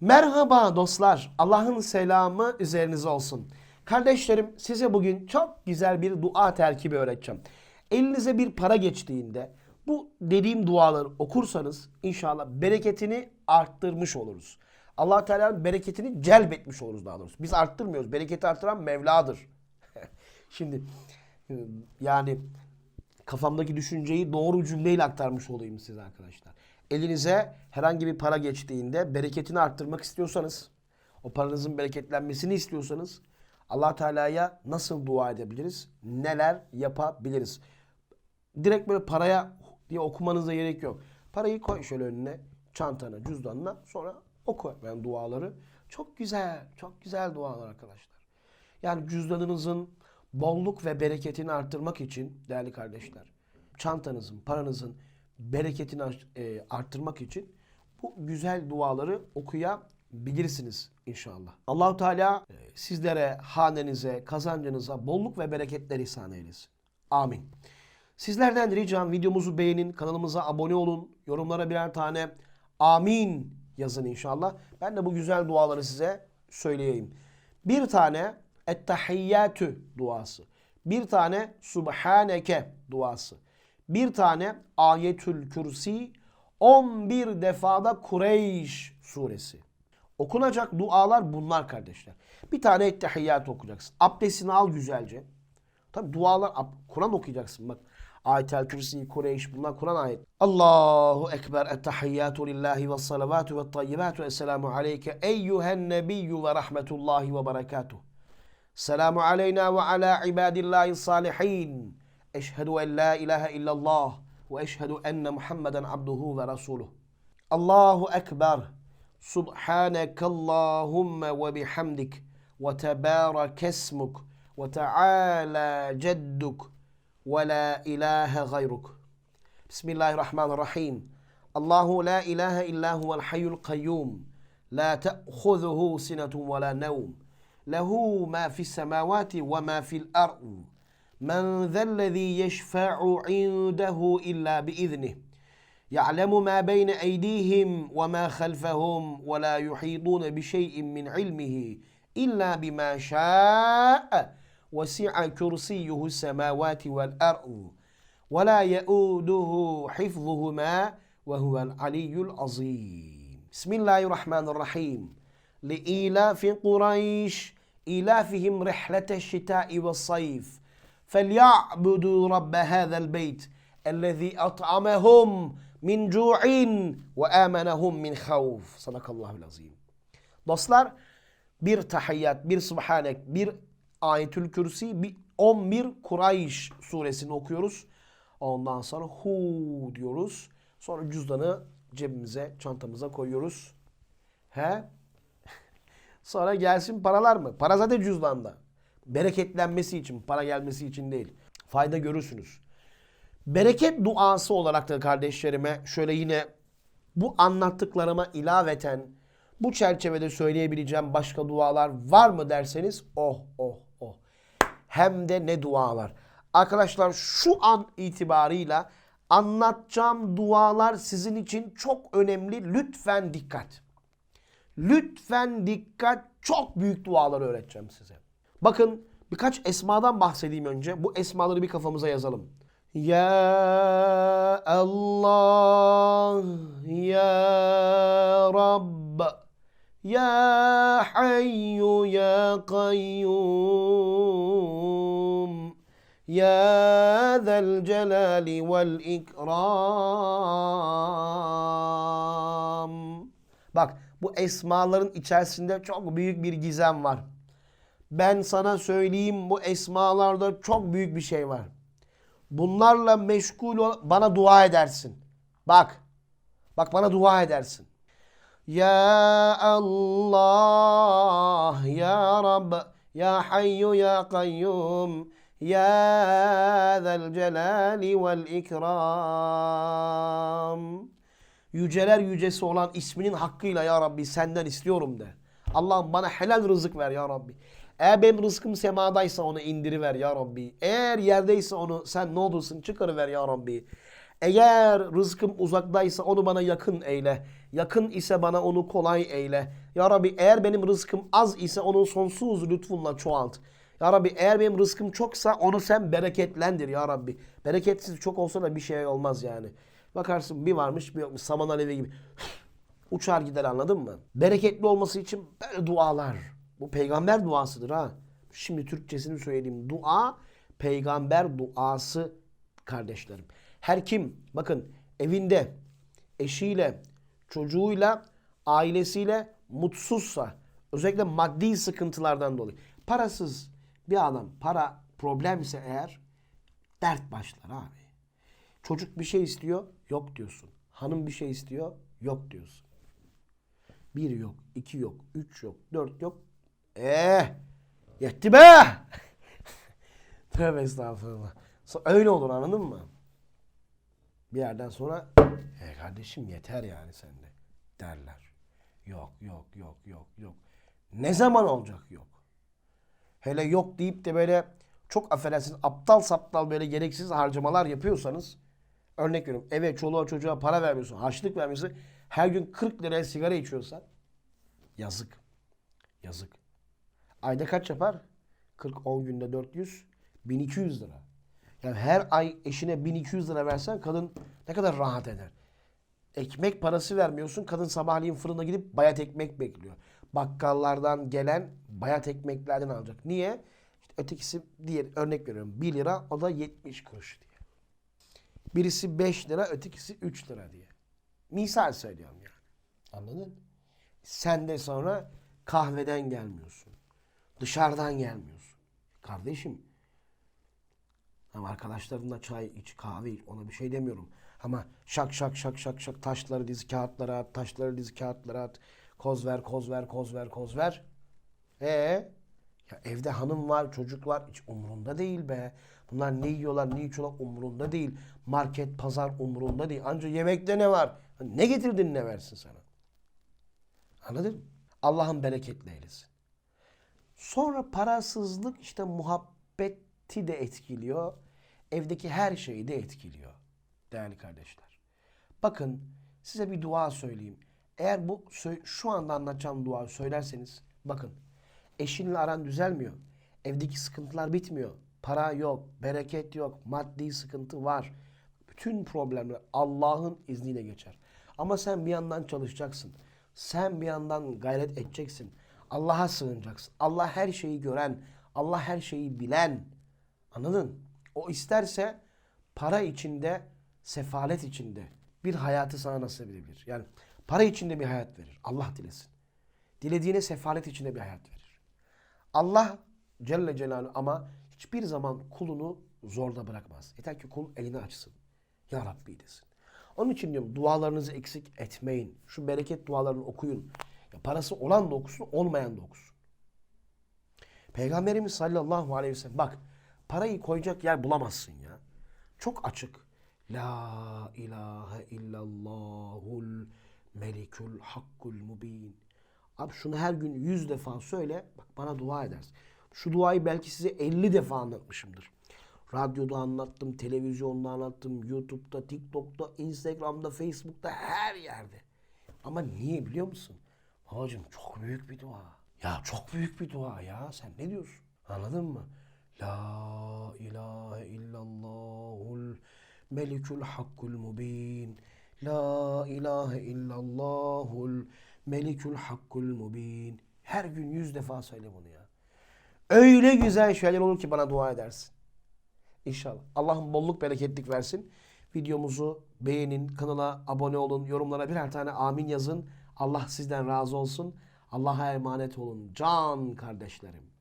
Merhaba dostlar. Allah'ın selamı üzerinize olsun. Kardeşlerim size bugün çok güzel bir dua terkibi öğreteceğim. Elinize bir para geçtiğinde bu dediğim duaları okursanız inşallah bereketini arttırmış oluruz. allah Teala'nın bereketini celbetmiş oluruz daha doğrusu. Biz arttırmıyoruz. Bereketi arttıran Mevla'dır. Şimdi e, yani kafamdaki düşünceyi doğru cümleyle aktarmış olayım size arkadaşlar. Elinize herhangi bir para geçtiğinde bereketini arttırmak istiyorsanız, o paranızın bereketlenmesini istiyorsanız Allah Teala'ya nasıl dua edebiliriz? Neler yapabiliriz? Direkt böyle paraya diye okumanıza gerek yok. Parayı koy şöyle önüne, çantana, cüzdanına sonra oku ben duaları. Çok güzel, çok güzel dualar arkadaşlar. Yani cüzdanınızın bolluk ve bereketini arttırmak için değerli kardeşler, çantanızın, paranızın bereketini e, arttırmak için bu güzel duaları okuyabilirsiniz inşallah. Allahu Teala e, sizlere, hanenize, kazancınıza bolluk ve bereketler ihsan eylesin. Amin. Sizlerden ricam videomuzu beğenin, kanalımıza abone olun, yorumlara birer tane amin yazın inşallah. Ben de bu güzel duaları size söyleyeyim. Bir tane ettehiyyatü duası. Bir tane subhaneke duası. Bir tane ayetül kürsi. 11 defada Kureyş suresi. Okunacak dualar bunlar kardeşler. Bir tane ettehiyyat okuyacaksın. Abdestini al güzelce. Tabi dualar, Kur'an okuyacaksın bak. Ayetel Kürsi, Kureyş bunlar Kur'an ayet. Allahu Ekber, ettehiyyatu lillahi ve salavatu ve tayyibatu. Esselamu aleyke eyyühen nebiyyü ve rahmetullahi ve berekatuhu. Selamu aleyna ve ala ibadillahi salihin. Eşhedü en la ilahe illallah ve eşhedü enne Muhammeden abduhu ve resuluh. Allahu Ekber. Subhaneke Allahümme ve bihamdik ve tebârek esmuk ve teâlâ cedduk ve la ilahe gayruk. Bismillahirrahmanirrahim. Allahu la ilahe illa huvel hayyul kayyum. La te'khuzuhu sinetun ve la nevm. Lehu ma fis semavati من ذا الذي يشفع عنده إلا بإذنه. يعلم ما بين أيديهم وما خلفهم ولا يحيطون بشيء من علمه إلا بما شاء. وسع كرسيه السماوات والأرض ولا يؤوده حفظهما وهو العلي العظيم. بسم الله الرحمن الرحيم. لإيلاف قريش إيلافهم رحلة الشتاء والصيف فليعبدوا رب هذا البيت الذي أطعمهم من جوع وآمنهم من خوف صدق الله العظيم Dostlar bir tahiyyat, bir subhanek, bir ayetül kürsi, bir 11 Kurayş suresini okuyoruz. Ondan sonra hu diyoruz. Sonra cüzdanı cebimize, çantamıza koyuyoruz. He? Sonra gelsin paralar mı? Para zaten cüzdanda. Bereketlenmesi için, para gelmesi için değil. Fayda görürsünüz. Bereket duası olarak da kardeşlerime şöyle yine bu anlattıklarıma ilaveten bu çerçevede söyleyebileceğim başka dualar var mı derseniz oh oh oh. Hem de ne dualar. Arkadaşlar şu an itibarıyla anlatacağım dualar sizin için çok önemli. Lütfen dikkat. Lütfen dikkat. Çok büyük dualar öğreteceğim size. Bakın birkaç esmadan bahsedeyim önce. Bu esmaları bir kafamıza yazalım. Ya Allah, Ya Rabb, Ya Hayyu, Ya Kayyum, Ya Zel Celali Vel İkram. Bak bu esmaların içerisinde çok büyük bir gizem var. Ben sana söyleyeyim bu esmalarda çok büyük bir şey var. Bunlarla meşgul ol, bana dua edersin. Bak. Bak bana dua edersin. Ya Allah, Ya Rab, Ya Hayyu, Ya Kayyum, Ya Zel Celali Vel İkram. Yüceler yücesi olan isminin hakkıyla Ya Rabbi senden istiyorum de. Allah'ım bana helal rızık ver Ya Rabbi. Eğer benim rızkım semadaysa onu indiriver Ya Rabbi. Eğer yerdeyse onu sen ne olursun çıkarıver Ya Rabbi. Eğer rızkım uzaktaysa onu bana yakın eyle. Yakın ise bana onu kolay eyle. Ya Rabbi eğer benim rızkım az ise onun sonsuz lütfunla çoğalt. Ya Rabbi eğer benim rızkım çoksa onu sen bereketlendir ya Rabbi. Bereketsiz çok olsa da bir şey olmaz yani. Bakarsın bir varmış bir yokmuş saman alevi gibi. Uçar gider anladın mı? Bereketli olması için böyle dualar. Bu peygamber duasıdır ha. Şimdi Türkçesini söyleyeyim. Dua peygamber duası kardeşlerim. Her kim bakın evinde eşiyle, çocuğuyla, ailesiyle mutsuzsa özellikle maddi sıkıntılardan dolayı parasız bir adam para problemse eğer dert başlar abi. Çocuk bir şey istiyor, yok diyorsun. Hanım bir şey istiyor, yok diyorsun. Bir yok, iki yok, üç yok, dört yok. Eh, yetti be! Tövbe estağfurullah. Öyle olur anladın mı? Bir yerden sonra e kardeşim yeter yani sende derler. Yok yok yok yok yok. Ne zaman olacak yok. Hele yok deyip de böyle çok affedersiniz aptal saptal böyle gereksiz harcamalar yapıyorsanız örnek veriyorum eve çoluğa çocuğa para vermiyorsun harçlık vermiyorsun her gün 40 liraya sigara içiyorsan yazık. Yazık. Ayda kaç yapar? 40 10 günde 400 1200 lira. Yani her ay eşine 1200 lira versen kadın ne kadar rahat eder. Ekmek parası vermiyorsun. Kadın sabahleyin fırına gidip bayat ekmek bekliyor. Bakkallardan gelen bayat ekmeklerden alacak. Niye? İşte ötekisi diğer örnek veriyorum 1 lira o da 70 kuruş diye. Birisi 5 lira ötekisi 3 lira diye. Misal söylüyorum yani. Anladın? Sen de sonra kahveden gelmiyorsun. Dışarıdan gelmiyorsun. Kardeşim ama arkadaşlarınla çay iç, kahve iç. Ona bir şey demiyorum. Ama şak şak şak şak şak taşları dizi kağıtlara at, taşları dizi kağıtlara at. Koz ver, koz ver, koz ver, koz ver. Ee, ya evde hanım var, çocuk var. Hiç umurunda değil be. Bunlar ne yiyorlar, ne içiyorlar umurunda değil. Market, pazar umurunda değil. Ancak yemekte ne var? Ne getirdin ne versin sana? Anladın? Allah'ın bereketli eylesin. Sonra parasızlık işte muhabbeti de etkiliyor. Evdeki her şeyi de etkiliyor. Değerli kardeşler. Bakın size bir dua söyleyeyim. Eğer bu şu anda anlatacağım dua söylerseniz bakın eşinle aran düzelmiyor. Evdeki sıkıntılar bitmiyor. Para yok, bereket yok, maddi sıkıntı var. Bütün problemler Allah'ın izniyle geçer. Ama sen bir yandan çalışacaksın. Sen bir yandan gayret edeceksin. Allah'a sığınacaksın. Allah her şeyi gören, Allah her şeyi bilen. Anladın? O isterse para içinde, sefalet içinde bir hayatı sana nasip edebilir. Yani para içinde bir hayat verir. Allah dilesin. Dilediğine sefalet içinde bir hayat verir. Allah Celle Celaluhu ama hiçbir zaman kulunu zorda bırakmaz. Yeter ki kul elini açsın. Ya Rabbi desin. Onun için diyorum dualarınızı eksik etmeyin. Şu bereket dualarını okuyun. Ya parası olan da okusun, olmayan da okusun. Peygamberimiz sallallahu aleyhi ve sellem bak parayı koyacak yer bulamazsın ya. Çok açık. La ilahe illallahul melikul hakkul mubin. Abi şunu her gün yüz defa söyle. Bak bana dua edersin. Şu duayı belki size 50 defa anlatmışımdır. Radyoda anlattım, televizyonda anlattım, YouTube'da, TikTok'ta, Instagram'da, Facebook'ta her yerde. Ama niye biliyor musun? Babacım çok büyük bir dua. Ya çok büyük bir dua ya. Sen ne diyorsun? Anladın mı? La ilahe illallahul melikul hakkul mubin. La ilahe illallahul melikul hakkul mubin. Her gün yüz defa söyle bunu ya. Öyle güzel şeyler olur ki bana dua edersin. İnşallah. Allah'ın bolluk bereketlik versin. Videomuzu beğenin, kanala abone olun, yorumlara birer tane amin yazın. Allah sizden razı olsun. Allah'a emanet olun. Can kardeşlerim.